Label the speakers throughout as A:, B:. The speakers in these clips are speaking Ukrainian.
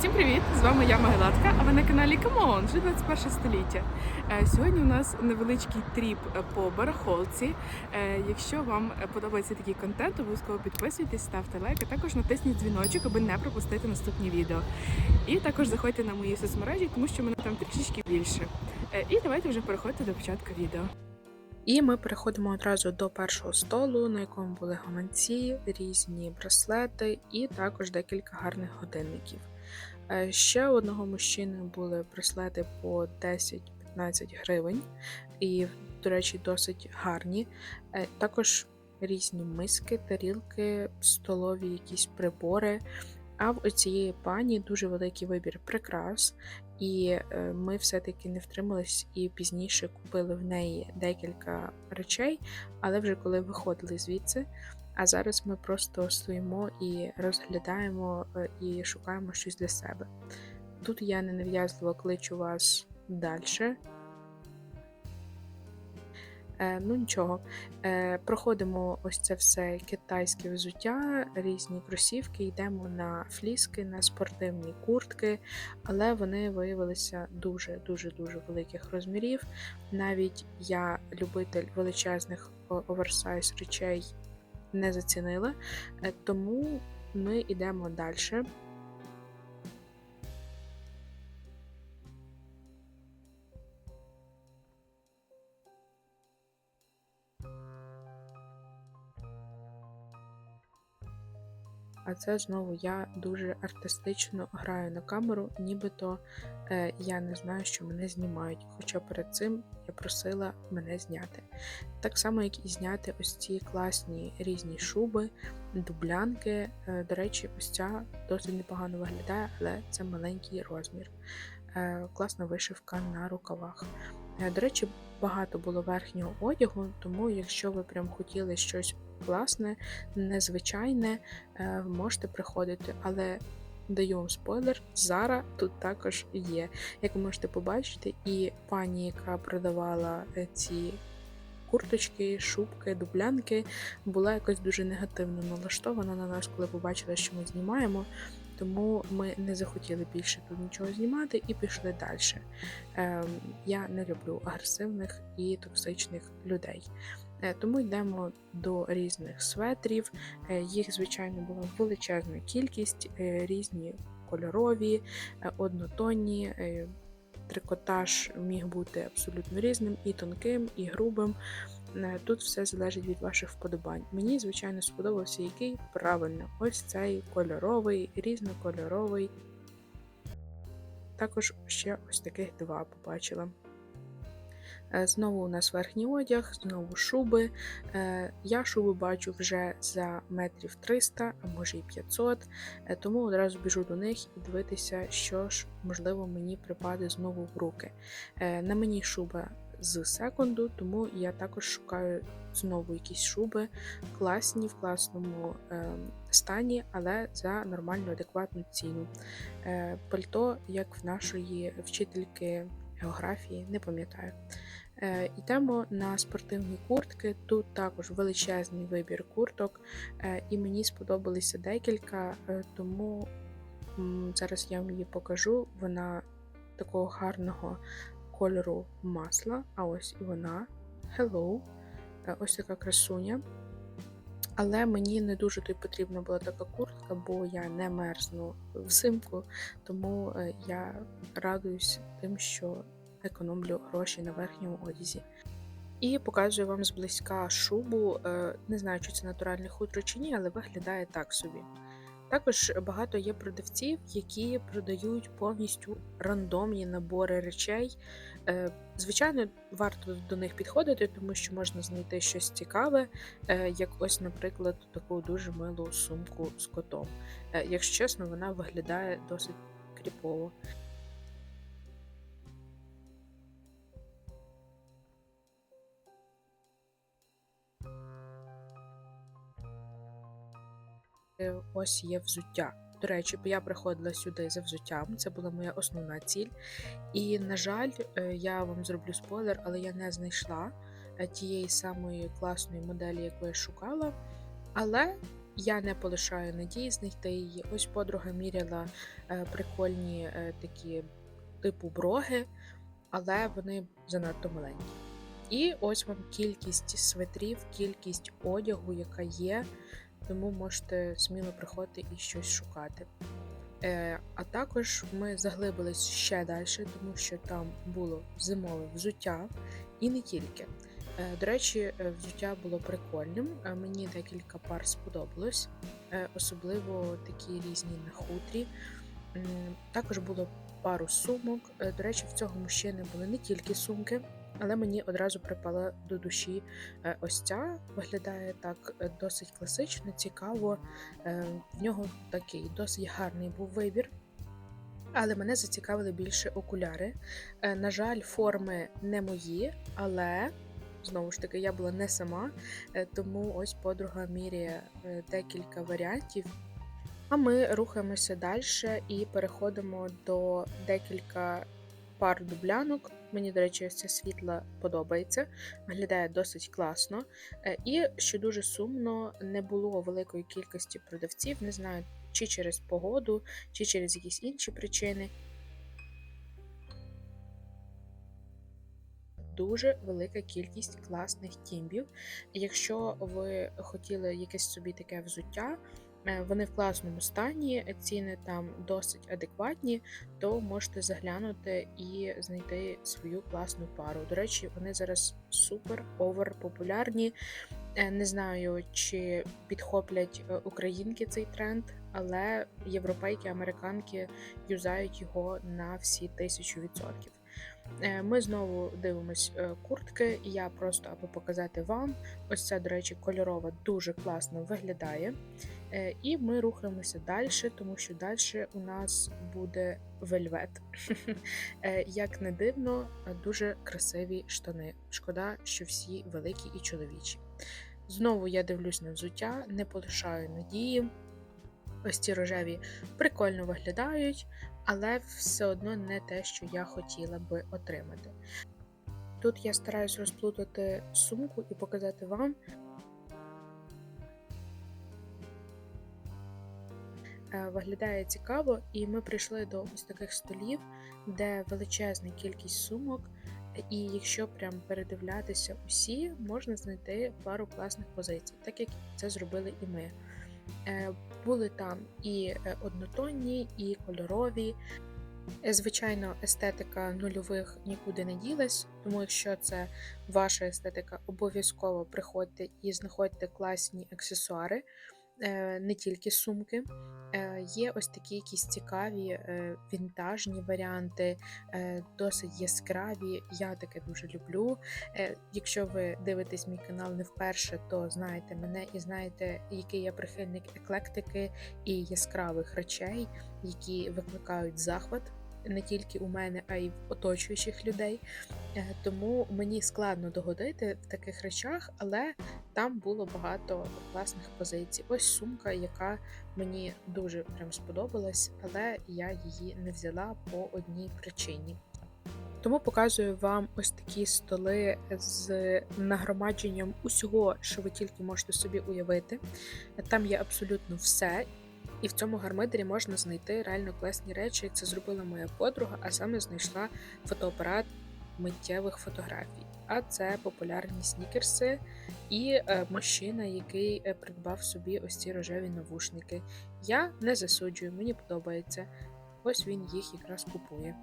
A: Всім привіт! З вами я Магелатка, а ви на каналі Камон, вже 21 століття. Е, Сьогодні у нас невеличкий тріп е, по барахолці. Е, Якщо вам подобається такий контент, обов'язково підписуйтесь, ставте лайк, а також натисніть дзвіночок, аби не пропустити наступні відео. І також заходьте на мої соцмережі, тому що мене там трішечки більше. І давайте вже переходити до початку відео. І ми переходимо одразу до першого столу, на якому були гаманці, різні браслети і також декілька гарних годинників. Е, Ще у одного мужчини були браслети по 10-15 гривень, і, до речі, досить гарні. Е, Також різні миски, тарілки, столові якісь прибори. А в цієї пані дуже великий вибір прикрас, і е, ми все-таки не втримались і пізніше купили в неї декілька речей, але вже коли виходили звідси. А зараз ми просто стоїмо і розглядаємо е, і шукаємо щось для себе. Тут я ненав'язливо кличу вас далі. Е, ну нічого, е, проходимо ось це все китайське взуття, різні кросівки, йдемо на фліски, на спортивні куртки, але вони виявилися дуже-дуже дуже великих розмірів. Навіть я, любитель величезних оверсайз речей, не зацінила, е, тому ми йдемо далі. А це знову я дуже артистично граю на камеру, нібито е, я не знаю, що мене знімають. Хоча перед цим я просила мене зняти. Так само, як і зняти ось ці класні різні шуби, дублянки. Е, до речі, ось ця досить непогано виглядає, але це маленький розмір. Е, класна вишивка на рукавах. Е, До речі, багато було верхнього одягу, тому якщо ви прям хотіли щось класне, незвичайне, е, можете приходити. Але даю вам спойлер, Зара тут також є. Як ви можете побачити, і пані, яка продавала е, ці курточки, шубки, дублянки, була якось дуже негативно налаштована на нас, коли побачила, що ми знімаємо. Тому ми не захотіли більше тут нічого знімати і пішли далі. Ем, я не люблю агресивних і токсичних людей. Е, Тому йдемо до різних светрів. Е, Їх, звичайно, була величезна кількість, е, різні кольорові, однотонні. Трикотаж міг бути абсолютно різним, і тонким, і грубим. Тут все залежить від ваших вподобань. Мені, звичайно, сподобався який правильно. Ось цей кольоровий, різнокольоровий. Також ще ось таких два побачила. Е, Знову у нас верхній одяг, знову шуби. Е, Я шуби бачу вже за метрів 300, а може і 500, е, тому одразу біжу до них і дивитися, що ж, можливо, мені припаде знову в руки. На мені шуба з секунду, тому я також шукаю знову якісь шуби, класні в класному стані, але за нормальну адекватну ціну. Пальто, як в нашої вчительки географії, не пам'ятаю. Е, Йдемо на спортивні куртки. Тут також величезний вибір курток, е, і мені сподобалися декілька, е, тому зараз я вам її покажу. Вона такого гарного кольору масла. А ось і вона. Hello. Е, Ось така красуня. Але мені не дуже тут потрібна була така куртка, бо я не мерзну взимку, тому е, я радуюсь тим, що економлю гроші на верхньому одязі. І показую вам зблизька шубу. Е, Не знаю, чи це натуральне хутро чи ні, але виглядає так собі. Також багато є продавців, які продають повністю рандомні набори речей. Е, Звичайно, варто до них підходити, тому що можна знайти щось цікаве, е, як ось, наприклад, таку дуже милу сумку з котом. Якщо чесно, вона виглядає досить кріпово. Ось є взуття. До речі, я приходила сюди за взуттям, це була моя основна ціль. І, на жаль, е, я вам зроблю спойлер, але я не знайшла е, тієї самої класної моделі, яку я шукала. Але я не полишаю надії знайти її. Ось подруга міряла е, прикольні е, такі типу броги, але вони занадто маленькі. І ось вам кількість светрів, кількість одягу, яка є, тому можете сміло приходити і щось шукати. Е, А також ми заглибились ще далі, тому що там було зимове взуття і не тільки. Е, До речі, е, взуття було прикольним. Мені декілька пар сподобалось, особливо такі різні на хутрі. Також було пару сумок. До речі, в цього мужчини були не тільки сумки, але мені одразу припала до душі е, ось ця. Виглядає так е, досить класично, цікаво. Е, В нього такий досить гарний був вибір. Але мене зацікавили більше окуляри. На жаль, форми не мої, але знову ж таки я була не сама, тому ось подруга міряє декілька варіантів. А ми рухаємося далі і переходимо до декілька пар дублянок. Мені, до речі, ось ця світла подобається, виглядає досить класно. Е, І що дуже сумно, не було великої кількості продавців. Не знаю, чи через погоду, чи через якісь інші причини. Дуже велика кількість класних тімбів. Якщо ви хотіли якесь собі таке взуття, вони в класному стані, ціни там досить адекватні, то можете заглянути і знайти свою класну пару. До речі, вони зараз супер овер популярні. Е, Не знаю, чи підхоплять е, українки цей тренд, але європейки, американки юзають його на всі тисячу відсотків. Е, Ми знову дивимось е, куртки. Я просто аби показати вам. Ось ця, до речі, кольорова дуже класно виглядає. Е, І ми рухаємося далі, тому що далі у нас буде вельвет. Е, Як не дивно, дуже красиві штани. Шкода, що всі великі і чоловічі. Знову я дивлюсь на взуття, не полишаю надії. Ось ці рожеві прикольно виглядають, але все одно не те, що я хотіла би отримати. Тут я стараюсь розплутати сумку і показати вам. Виглядає цікаво, і ми прийшли до ось таких столів, де величезна кількість сумок. І якщо прям передивлятися усі, можна знайти пару класних позицій, так як це зробили і ми. Е, Були там і е, однотонні, і кольорові. Е, Звичайно, естетика нульових нікуди не ділась, тому якщо це ваша естетика, обов'язково приходьте і знаходьте класні аксесуари, е, не тільки сумки. Е, Є ось такі якісь цікаві е, вінтажні варіанти, е, досить яскраві. Я таке дуже люблю. Е, Якщо ви дивитесь мій канал не вперше, то знаєте мене і знаєте, який я прихильник еклектики і яскравих речей, які викликають захват не тільки у мене, а й в оточуючих людей. Е, Тому мені складно догодити в таких речах, але там було багато класних позицій. Ось сумка, яка мені дуже прям сподобалась, але я її не взяла по одній причині. Тому показую вам ось такі столи з нагромадженням усього, що ви тільки можете собі уявити. Там є абсолютно все. І в цьому гармидері можна знайти реально класні речі. Це зробила моя подруга, а саме знайшла фотоапарат миттєвих фотографій. А це популярні снікерси і е, мужчина, який е, придбав собі ось ці рожеві навушники. Я не засуджую, мені подобається. Ось він їх якраз купує.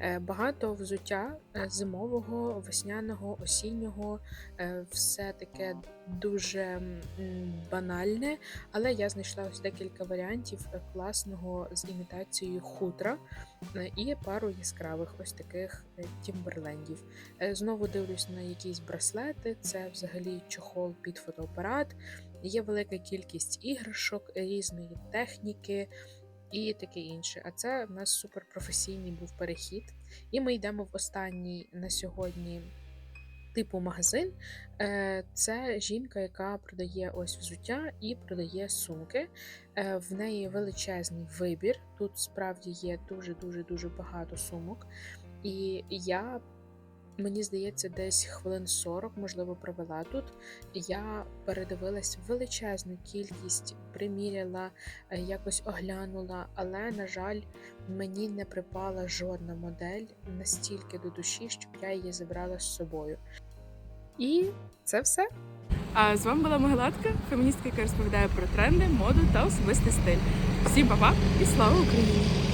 A: Е, Багато взуття е, зимового, весняного, осіннього, е, все таке дуже банальне, але я знайшла ось декілька варіантів класного з імітацією хутра і пару яскравих ось таких тімберлендів. Знову дивлюсь на якісь браслети, це взагалі чохол під фотоапарат. Є велика кількість іграшок різної техніки і таке інше. А це в нас суперпрофесійний був перехід. І ми йдемо в останній на сьогодні типу магазин. Е, Це жінка, яка продає ось взуття і продає сумки. Е, В неї величезний вибір. Тут справді є дуже-дуже дуже багато сумок. І я Мені здається, десь хвилин 40, можливо, провела тут. Я передивилась величезну кількість, приміряла, е, якось оглянула, але, на жаль, мені не припала жодна модель настільки до душі, щоб я її забрала з собою. І це все.
B: А з вами була Могилатка, феміністка, яка розповідає про тренди, моду та особистий стиль. Всім па-па і слава Україні!